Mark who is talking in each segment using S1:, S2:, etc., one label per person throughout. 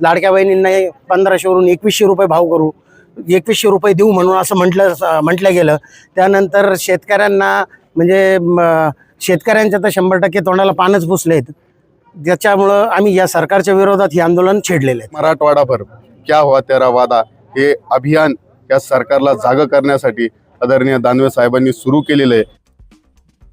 S1: लाडक्या बहिणींना पंधराशेवरून एकवीसशे रुपये भाव करू एकवीसशे रुपये देऊ म्हणून असं म्हटलं म्हटलं गेलं. त्यानंतर शेतकऱ्यांना म्हणजे शेतकऱ्यांच्या तर शंभर टक्के तोंडाला पानच पुसलेत. ज्याच्यामुळं आम्ही या सरकारच्या विरोधात हे आंदोलन छेडलेलं आहे.
S2: मराठवाडाभर क्या हुआ तेरा वादा? हे अभियान या सरकारला जाग करण्यासाठी आदरणीय दानवे साहेबांनी सुरू केलेलं आहे.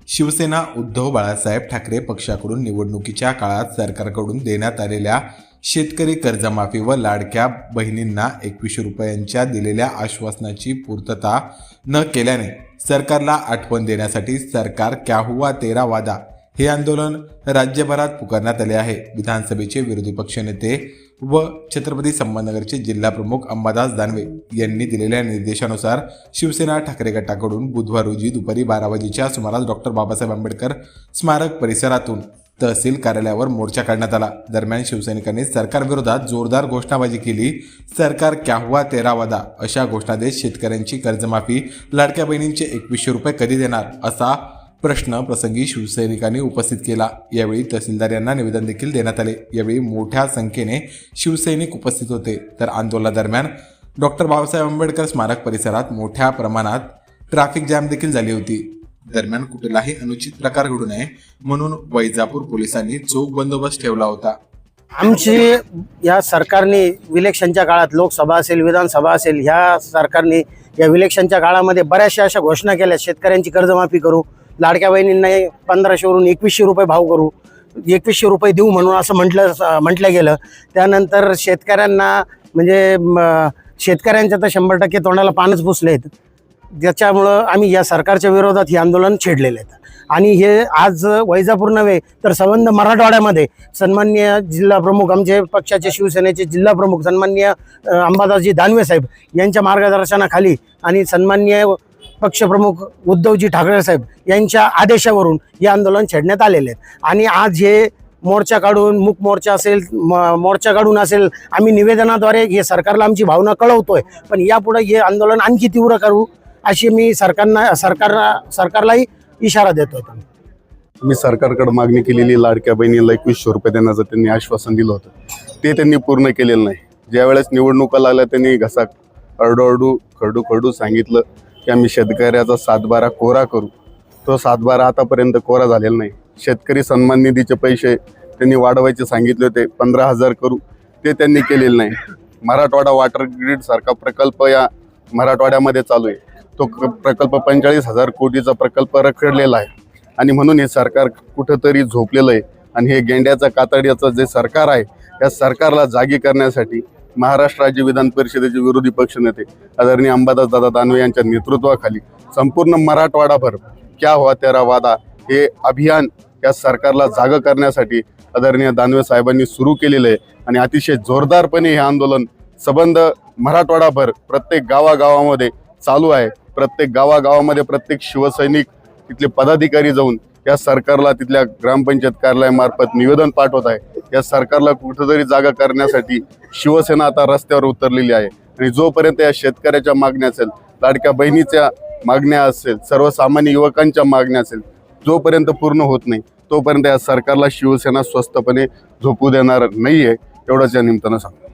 S3: शिवसेना उद्धव बाळासाहेब ठाकरे पक्षाकडून निवडणुकीच्या काळात सरकारकडून देण्यात आलेल्या शेतकरी कर्जमाफी व लाडक्या बहिणींना एकवीसशे रुपयांच्या दिलेल्या आश्वासनाची पूर्तता न केल्याने सरकारला आठवण देण्यासाठी सरकार क्या हुआ तेरा वादा हे आंदोलन राज्यभरात पुकारण्यात आले आहे. विधानसभेचे विरोधी पक्षनेते व छत्रपती संभाजीनगरचे जिल्हा प्रमुख अंबादास दानवे यांनी दिलेल्या निर्देशानुसार शिवसेना ठाकरे गटाकडून बुधवार रोजी दुपारी बारा वाजेच्या सुमारास डॉक्टर बाबासाहेब आंबेडकर स्मारक परिसरातून तहसील कार्यालयावर मोर्चा काढण्यात आला. दरम्यान शिवसैनिकांनी सरकारविरोधात जोरदार घोषणाबाजी केली. सरकार क्या हुआ तेरा वादा अशा घोषणा देत शेतकऱ्यांची कर्जमाफी लाडक्या बहिणींचे एकवीसशे रुपये कधी देणार असा प्रश्न प्रसंगी शिवसैनिकांनी उपस्थित केला. यावेळी तहसीलदार यांना निवेदन देखील देण्यात आले. यावेळी मोठ्या संख्येने शिवसैनिक उपस्थित होते. तर आंदोलनादरम्यान डॉक्टर बाबासाहेब आंबेडकर स्मारक परिसरात मोठ्या प्रमाणात ट्रॅफिक जॅम देखील झाली होती. दरम्यान कुठलाही अनुचित प्रकार घडू नये म्हणून वैजापूर पोलिसांनी चोख बंदोबस्त ठेवला होता.
S1: आमची या सरकारने विलेक्शनच्या काळात लोकसभा असेल विधानसभा असेल ह्या सरकारने या विलेक्शनच्या काळामध्ये बऱ्याचशा अशा घोषणा केल्या शेतकऱ्यांची कर्जमाफी करू लाडक्या बहिणींना पंधराशेवरून एकवीसशे रुपये भाव करू एकवीसशे रुपये देऊ म्हणून असं म्हटलं म्हटलं गेलं. त्यानंतर शेतकऱ्यांना म्हणजे शेतकऱ्यांच्या तर शंभर टक्के तोंडाला पानच पुसलेत. ज्याच्यामुळं आम्ही या सरकारच्या विरोधात हे आंदोलन छेडलेलं आहे. आणि हे आज वैजापूर नव्हे तर संबंध मराठवाड्यामध्ये सन्मान्य जिल्हा प्रमुख आमचे पक्षाचे शिवसेनेचे जिल्हा प्रमुख सन्मान्य अंबादासजी दानवे साहेब यांच्या मार्गदर्शनाखाली आणि सन्मान्य पक्षप्रमुख उद्धवजी ठाकरे साहेब यांच्या आदेशावरून हे आंदोलन छेडण्यात आलेले आहेत. आणि आज हे मोर्चा काढून मूक मोर्चा असेल म- मोर्चा काढून असेल आम्ही निवेदनाद्वारे हे सरकारला आमची भावना कळवतोय. पण यापुढे हे आंदोलन आणखी तीव्र करू अशी मी सरकारना सरकारला सरकारलाही इशारा देतोय
S2: मी सरकारकडे मागणी केलेली लाडक्या बहिणीला एकवीसशे रुपये देण्याचं त्यांनी आश्वासन दिलं होतं. ते त्यांनी पूर्ण केलेलं नाही. ज्यावेळेस निवडणुका लागल्या त्यांनी घसा अरडू खरडू खरडू सांगितलं की आम्ही शेतकऱ्याचा सातबारा कोरा करू. तो सातबारा आतापर्यंत कोरा झालेला नाही. शेतकरी सन्मान निधीचे पैसे त्यांनी वाढवायचे सांगितले होते पंधरा हजार करू. ते त्यांनी केलेलं नाही. मराठवाडा वॉटर ग्रीड सारखा प्रकल्प या मराठवाड्यामध्ये चालू आहे. तो क- प्रकल्प पंचेचाळीस हजार कोटीचा प्रकल्प रखडलेला आहे. आणि म्हणून हे सरकार कुठंतरी झोपलेलं आहे. आणि हे गेंड्याचं कातड्याचं जे सरकार आहे या सरकारला जागी करण्यासाठी महाराष्ट्र राज्य विधान परिषदेचे विरोधी पक्षनेते आदरणीय अंबादास दादा दानवे यांच्या नेतृत्वाखाली संपूर्ण मराठवाडाभर क्या हुआ तेरा वादा हे अभियान या सरकारला जागं करण्यासाठी आदरणीय दानवे साहेबांनी सुरू केलेलं आहे. आणि अतिशय जोरदारपणे हे आंदोलन सबंध मराठवाडाभर प्रत्येक गावागावामध्ये चालू आहे. प्रत्येक गावागावामध्ये प्रत्येक शिवसैनिक तिथले पदाधिकारी जाऊन या सरकारला तिथल्या ग्रामपंचायत कार्यालयामार्फत निवेदन पाठवत आहे. या सरकारला कुठंतरी जागा करण्यासाठी शिवसेना आता रस्त्यावर उतरलेली आहे. आणि जोपर्यंत या शेतकऱ्याच्या मागण्या असेल लाडक्या बहिणीच्या मागण्या असेल सर्वसामान्य युवकांच्या मागण्या असेल जोपर्यंत पूर्ण होत नाही तोपर्यंत या सरकारला शिवसेना स्वस्तपणे झोपू देणार नाही आहे एवढंच या निमित्तानं सांगतो.